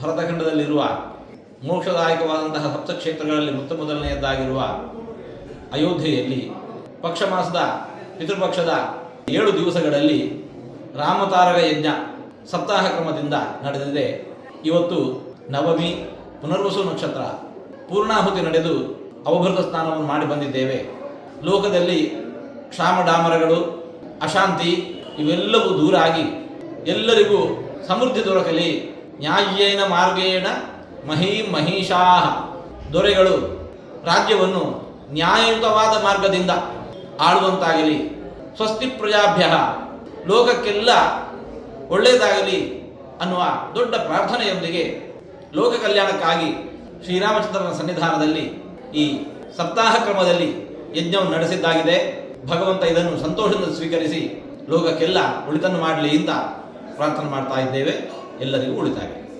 ಭರತಖಂಡದಲ್ಲಿರುವ ಮೋಕ್ಷದಾಯಕವಾದಂತಹ ಸಪ್ತಕ್ಷೇತ್ರಗಳಲ್ಲಿ ಮೊತ್ತ ಮೊದಲನೆಯದ್ದಾಗಿರುವ ಅಯೋಧ್ಯೆಯಲ್ಲಿ ಪಕ್ಷ ಮಾಸದ ಪಿತೃಪಕ್ಷದ ಏಳು ದಿವಸಗಳಲ್ಲಿ ರಾಮತಾರಕ ಯಜ್ಞ ಸಪ್ತಾಹ ಕ್ರಮದಿಂದ ನಡೆದಿದೆ. ಇವತ್ತು ನವಮಿ, ಪುನರ್ವಸು ನಕ್ಷತ್ರ, ಪೂರ್ಣಾಹುತಿ ನಡೆದು ಅವಭೃತ ಸ್ನಾನವನ್ನು ಮಾಡಿ ಬಂದಿದ್ದೇವೆ. ಲೋಕದಲ್ಲಿ ಕ್ಷಾಮ ಡಾಮರಗಳು, ಅಶಾಂತಿ ಇವೆಲ್ಲವೂ ದೂರ ಆಗಿ ಎಲ್ಲರಿಗೂ ಸಮೃದ್ಧಿ ದೊರಕಲಿ. ನ್ಯಾಯೇನ ಮಾರ್ಗೇಣ ಮಹಿ ಮಹಿಷಾಹ. ದೊರೆಗಳು ರಾಜ್ಯವನ್ನು ನ್ಯಾಯಯುತವಾದ ಮಾರ್ಗದಿಂದ ಆಳುವಂತಾಗಲಿ. ಸ್ವಸ್ತಿ ಪ್ರಜಾಭ್ಯ ಲೋಕಕ್ಕೆಲ್ಲ ಒಳ್ಳೆಯದಾಗಲಿ ಅನ್ನುವ ದೊಡ್ಡ ಪ್ರಾರ್ಥನೆಯೊಂದಿಗೆ ಲೋಕ ಕಲ್ಯಾಣಕ್ಕಾಗಿ ಶ್ರೀರಾಮಚಂದ್ರನ ಸನ್ನಿಧಾನದಲ್ಲಿ ಈ ಸಪ್ತಾಹ ಕ್ರಮದಲ್ಲಿ ಯಜ್ಞವನ್ನು ನಡೆಸಿದ್ದಾಗಿದೆ. ಭಗವಂತ ಇದನ್ನು ಸಂತೋಷದಿಂದ ಸ್ವೀಕರಿಸಿ ಲೋಕಕ್ಕೆಲ್ಲ ಉಳಿತನ್ನು ಮಾಡಲಿ ಅಂತ ಪ್ರಾರ್ಥನೆ ಮಾಡ್ತಾ ಇದ್ದೇವೆ. ಎಲ್ಲರಿಗೂ ಉಳಿತಾಯ.